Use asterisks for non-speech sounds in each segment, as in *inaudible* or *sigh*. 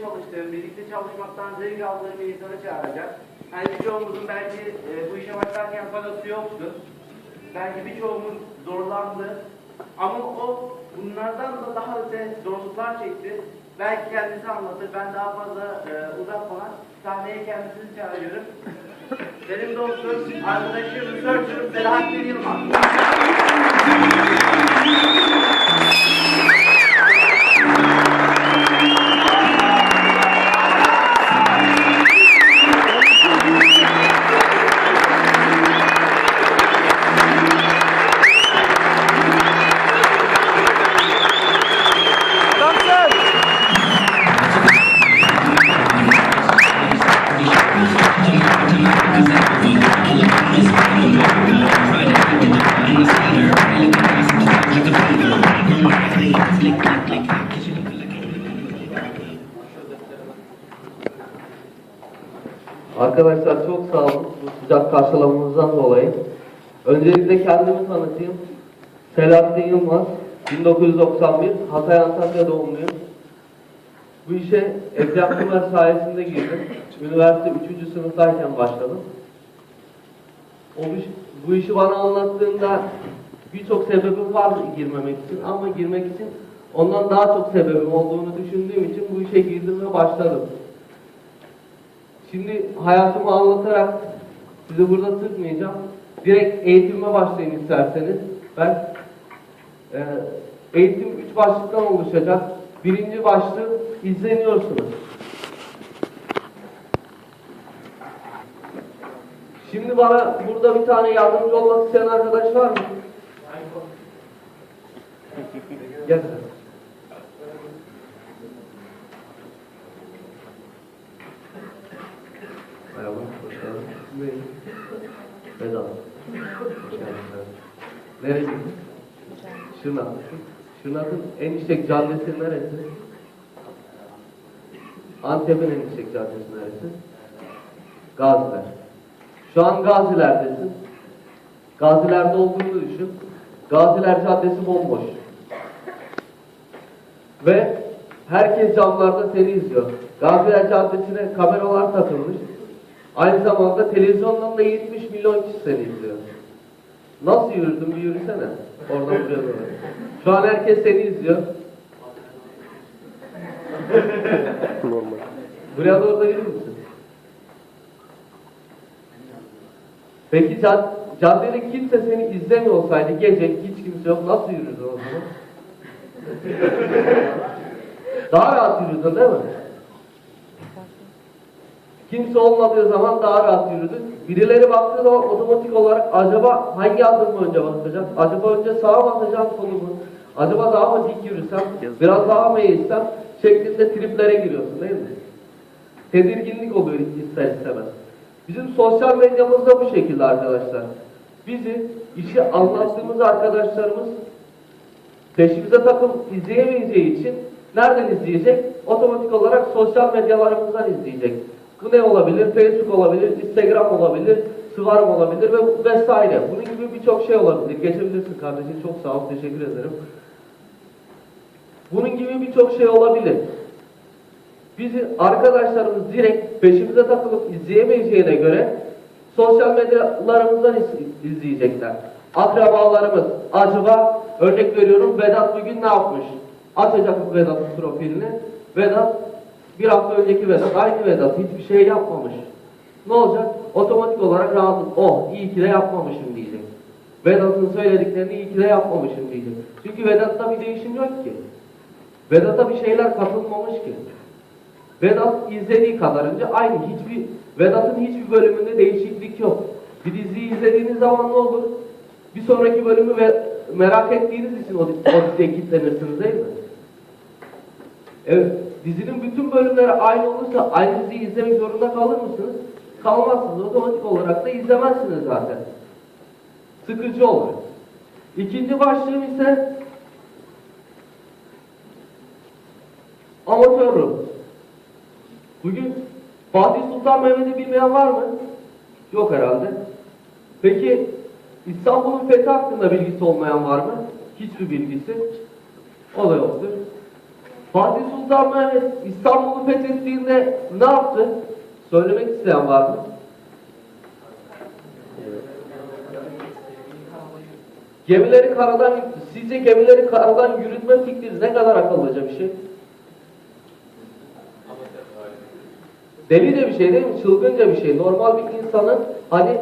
çalıştığım, birlikte çalışmaktan zevk aldığım bir insanı çağıracak. Yani birçoğumuzun belki e, bu işe başlarken parası yoktu. Belki birçoğumuz zorlandı. Ama o bunlardan da daha öte zorluklar çekti. Belki kendisi anlatır. Ben daha fazla e, uzatmadan sahneye kendisini çağırıyorum. Benim dostum, arkadaşım, researcher Selahattin Yılmaz. Arkadaşlar çok sağ olun bu sıcak karşılamanızdan dolayı. Öncelikle kendimi tanıtayım. Selahattin Yılmaz, 1991, Hatay Antakya doğumluyum. Bu işe Ekrem Kumer sayesinde girdim. Üniversite 3. sınıftayken başladım. O bu, işi bana anlattığında birçok sebebim vardı girmemek için ama girmek için ondan daha çok sebebim olduğunu düşündüğüm için bu işe girdim ve başladım. Şimdi hayatımı anlatarak sizi burada tutmayacağım. Direkt eğitimime başlayın isterseniz. Ben e, eğitim üç başlıktan oluşacak. Birinci başlık izleniyorsunuz. Şimdi bana burada bir tane yardımcı olmak isteyen arkadaş var mı? Gel Merhaba, hoş geldin. Neyim? Vedat. Hoş geldin. Neresi? Şırnak. Şırnak'ın en yüksek caddesi neresi? Antep'in en yüksek caddesi neresi? Gaziler. Şu an Gaziler'desin. Gaziler'de olduğunu düşün. Gaziler Caddesi bomboş. Ve herkes camlarda seni izliyor. Gaziler Caddesi'ne kameralar takılmış. Aynı zamanda televizyondan da 70 milyon kişi seni izliyor. Nasıl yürüdün bir yürüsene. Oradan buraya doğru. Şu an herkes seni izliyor. Normal. Buraya doğru da yürür müsün? Peki cad caddede kimse seni izlemiyor olsaydı gece hiç kimse yok nasıl yürürdün o zaman? daha rahat yürüdün değil mi? Kimse olmadığı zaman daha rahat yürüdün. Birileri baktığı zaman otomatik olarak acaba hangi adımı önce basacağım? Acaba önce sağa mı atacağım solu mu? Acaba daha mı dik yürüsem? Biraz daha mı eğilsem? Şeklinde triplere giriyorsun değil mi? Tedirginlik oluyor ister istemez. Bizim sosyal medyamız da bu şekilde arkadaşlar. Bizi işi anlattığımız arkadaşlarımız peşimize takım izleyemeyeceği için nereden izleyecek? Otomatik olarak sosyal medyalarımızdan izleyecek. Bu ne olabilir? Facebook olabilir, Instagram olabilir, Sıvarım olabilir ve vesaire. Bunun gibi birçok şey olabilir. Geçebilirsin kardeşim. Çok sağ ol. Teşekkür ederim. Bunun gibi birçok şey olabilir. Bizi arkadaşlarımız direkt peşimize takılıp izleyemeyeceğine göre sosyal medyalarımızdan iz- izleyecekler. Akrabalarımız acaba örnek veriyorum Vedat bugün ne yapmış? Açacak Vedat'ın profilini. Vedat bir hafta önceki Vedat aynı Vedat hiçbir şey yapmamış. Ne olacak? Otomatik olarak rahatlık. Oh iyi ki de yapmamışım diyecek. Vedat'ın söylediklerini iyi ki de yapmamışım diyecek. Çünkü Vedat'ta bir değişim yok ki. Vedat'a bir şeyler katılmamış ki. Vedat izlediği kadarınca aynı. Hiçbir Vedat'ın hiçbir bölümünde değişiklik yok. Bir diziyi izlediğiniz zaman ne olur? Bir sonraki bölümü ve merak ettiğiniz için o, o diziye kilitlenirsiniz değil mi? Evet. Dizinin bütün bölümleri aynı olursa aynı diziyi izlemek zorunda kalır mısınız? Kalmazsınız. Otomatik olarak da izlemezsiniz zaten. Sıkıcı olur. İkinci başlığım ise amatör ruh. Bugün Fatih Sultan Mehmet'i bilmeyen var mı? Yok herhalde. Peki İstanbul'un fethi hakkında bilgisi olmayan var mı? Hiçbir bilgisi. O da yoktur. Fatih Sultan Mehmet İstanbul'u fethettiğinde ne yaptı? Söylemek isteyen var mı? Gemileri karadan yürüttü. Sizce gemileri karadan yürütme fikri ne kadar akıllıca bir şey? Deli de bir şey değil mi? Çılgınca bir şey. Normal bir insanın hani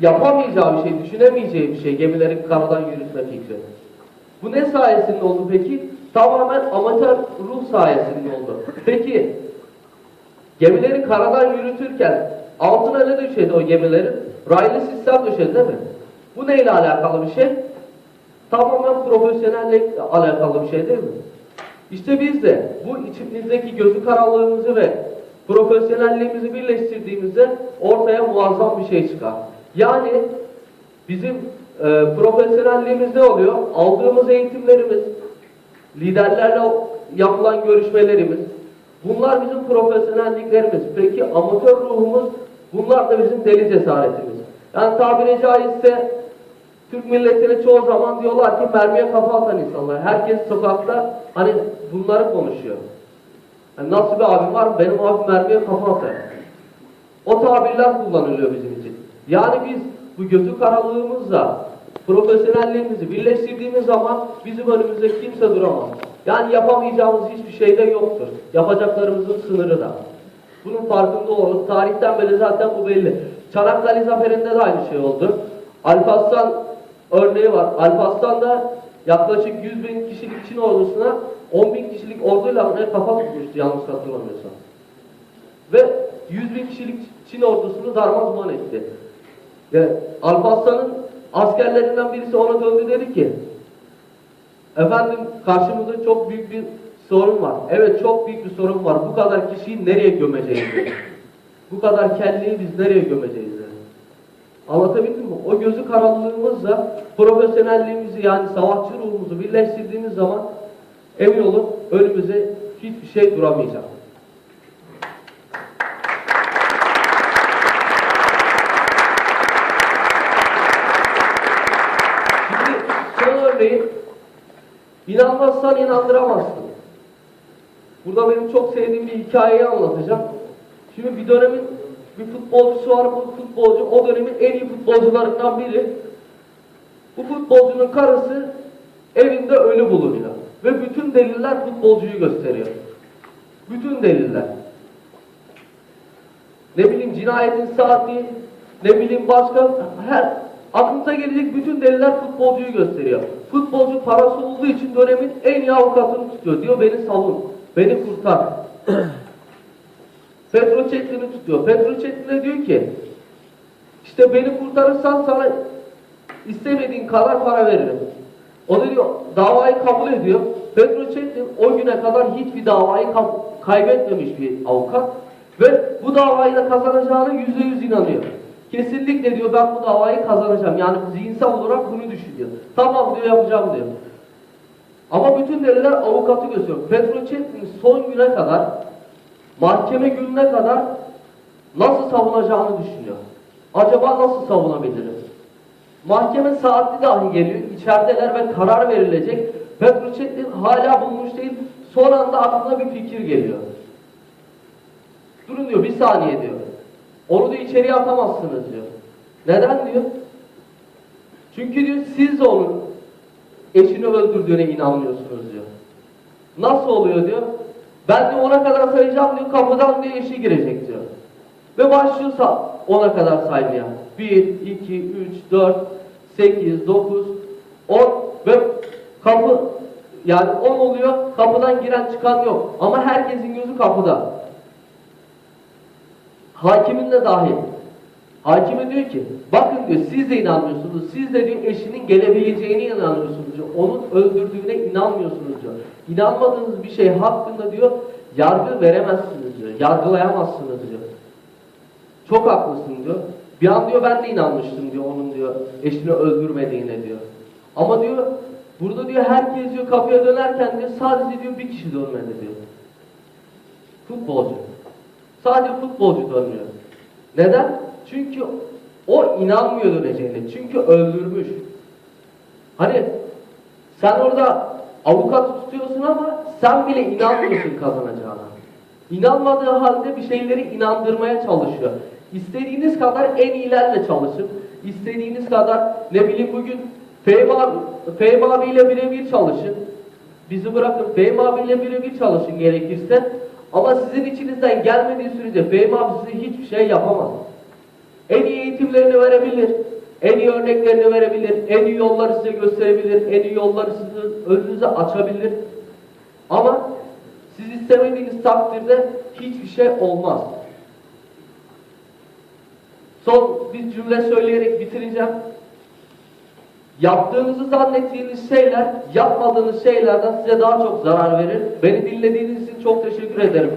yapamayacağı bir şey, düşünemeyeceği bir şey gemileri karadan yürütme fikri. Bu ne sayesinde oldu peki? Tamamen amatör ruh sayesinde oldu. Peki gemileri karadan yürütürken altına ne düşedi o gemilerin? Raylı sistem düşedi değil mi? Bu neyle alakalı bir şey? Tamamen profesyonellikle alakalı bir şey değil mi? İşte biz de bu içimizdeki gözü kararlığımızı ve profesyonelliğimizi birleştirdiğimizde ortaya muazzam bir şey çıkar. Yani bizim e, profesyonelliğimiz ne oluyor? Aldığımız eğitimlerimiz, liderlerle yapılan görüşmelerimiz, bunlar bizim profesyonelliklerimiz. Peki amatör ruhumuz, bunlar da bizim deli cesaretimiz. Yani tabiri caizse Türk milletine çoğu zaman diyorlar ki mermiye kafa atan insanlar. Herkes sokakta hani bunları konuşuyor. Yani nasıl bir abim var? Benim abim mermiye kafa atar. O tabirler kullanılıyor bizim için. Yani biz bu gözü karalığımızla profesyonelliğimizi birleştirdiğimiz zaman bizim önümüzde kimse duramaz. Yani yapamayacağımız hiçbir şey de yoktur. Yapacaklarımızın sınırı da. Bunun farkında olalım. Tarihten beri zaten bu belli. Çanakkale Zaferi'nde de aynı şey oldu. Alparslan örneği var. Alparslan da yaklaşık 100 bin kişilik Çin ordusuna 10 bin kişilik orduyla ne kafa tutmuştu yanlış hatırlamıyorsam. Ve 100 bin kişilik Çin ordusunu darmazman etti. Ve Alparslan'ın askerlerinden birisi ona döndü dedi ki Efendim karşımızda çok büyük bir sorun var. Evet çok büyük bir sorun var. Bu kadar kişiyi nereye gömeceğiz? *laughs* Bu kadar kelleyi biz nereye gömeceğiz? dedi. Anlatabildim mi? O gözü kararlılığımızla profesyonelliğimizi yani savaşçı ruhumuzu birleştirdiğimiz zaman emin olun önümüze hiçbir şey duramayacak. Şimdi son örneği inanmazsan inandıramazsın. Burada benim çok sevdiğim bir hikayeyi anlatacağım. Şimdi bir dönemin bir futbolcusu var. Bu futbolcu o dönemin en iyi futbolcularından biri. Bu futbolcunun karısı evinde ölü bulunuyor. Ve bütün deliller futbolcuyu gösteriyor. Bütün deliller. Ne bileyim cinayetin saati, ne bileyim başka her aklınıza gelecek bütün deliller futbolcuyu gösteriyor. Futbolcu parası olduğu için dönemin en iyi avukatını tutuyor. Diyor beni savun, beni kurtar. *clears throat* Petro Çetin'i tutuyor. Petro Çetin'e diyor ki işte beni kurtarırsan sana istemediğin kadar para veririm. O da diyor davayı kabul ediyor. Petro Çetin o güne kadar hiçbir davayı ka- kaybetmemiş bir avukat ve bu davayı da kazanacağına yüzde yüz inanıyor. Kesinlikle diyor ben bu davayı kazanacağım. Yani zihinsel olarak bunu düşünüyor. Tamam diyor yapacağım diyor. Ama bütün deliller avukatı gösteriyor. Petro Çetin son güne kadar mahkeme gününe kadar nasıl savunacağını düşünüyor. Acaba nasıl savunabilirim? Mahkeme saatli dahi geliyor. içerideler ve karar verilecek. Petro Çetin hala bulmuş değil. Son anda aklına bir fikir geliyor. Durun diyor bir saniye diyor. Onu da içeriye atamazsınız diyor. Neden diyor? Çünkü diyor siz de onun eşini öldürdüğüne inanmıyorsunuz diyor. Nasıl oluyor diyor. Ben diyor ona kadar sayacağım diyor kapıdan diyor eşi girecek diyor. Ve başlıyorsa ona kadar saymaya. 1, 2, 3, 4, 8, 9, 10 ve kapı yani 10 oluyor kapıdan giren çıkan yok. Ama herkesin gözü kapıda. Hakimin de dahil. Hakime diyor ki, bakın diyor siz de inanmıyorsunuz, siz de diyor eşinin gelebileceğine inanıyorsunuz diyor. Onun öldürdüğüne inanmıyorsunuz diyor. İnanmadığınız bir şey hakkında diyor, yargı veremezsiniz diyor, yargılayamazsınız diyor. Çok haklısın diyor. Bir an diyor ben de inanmıştım diyor onun diyor eşini öldürmediğine diyor. Ama diyor burada diyor herkes diyor kapıya dönerken diyor sadece diyor bir kişi dönmedi diyor. Futbolcu. Sadece futbolcu dönmüyor. Neden? Çünkü o inanmıyor döneceğine. Çünkü öldürmüş. Hani sen orada avukatı tutuyorsun ama Sen bile inanmıyorsun kazanacağına. İnanmadığı halde bir şeyleri inandırmaya çalışıyor. İstediğiniz kadar en iyilerle çalışın. İstediğiniz kadar ne bileyim bugün Fehmi abiyle birebir çalışın. Bizi bırakın Fehmi abiyle birebir çalışın gerekirse. Ama sizin içinizden gelmediği sürece Fehmi abi size hiçbir şey yapamaz. En iyi eğitimlerini verebilir. En iyi örneklerini verebilir. En iyi yolları size gösterebilir. En iyi yolları sizin önünüze açabilir. Ama siz istemediğiniz takdirde hiçbir şey olmaz. Son bir cümle söyleyerek bitireceğim. Yaptığınızı zannettiğiniz şeyler, yapmadığınız şeylerden size daha çok zarar verir. Beni dinlediğiniz için çok teşekkür ederim.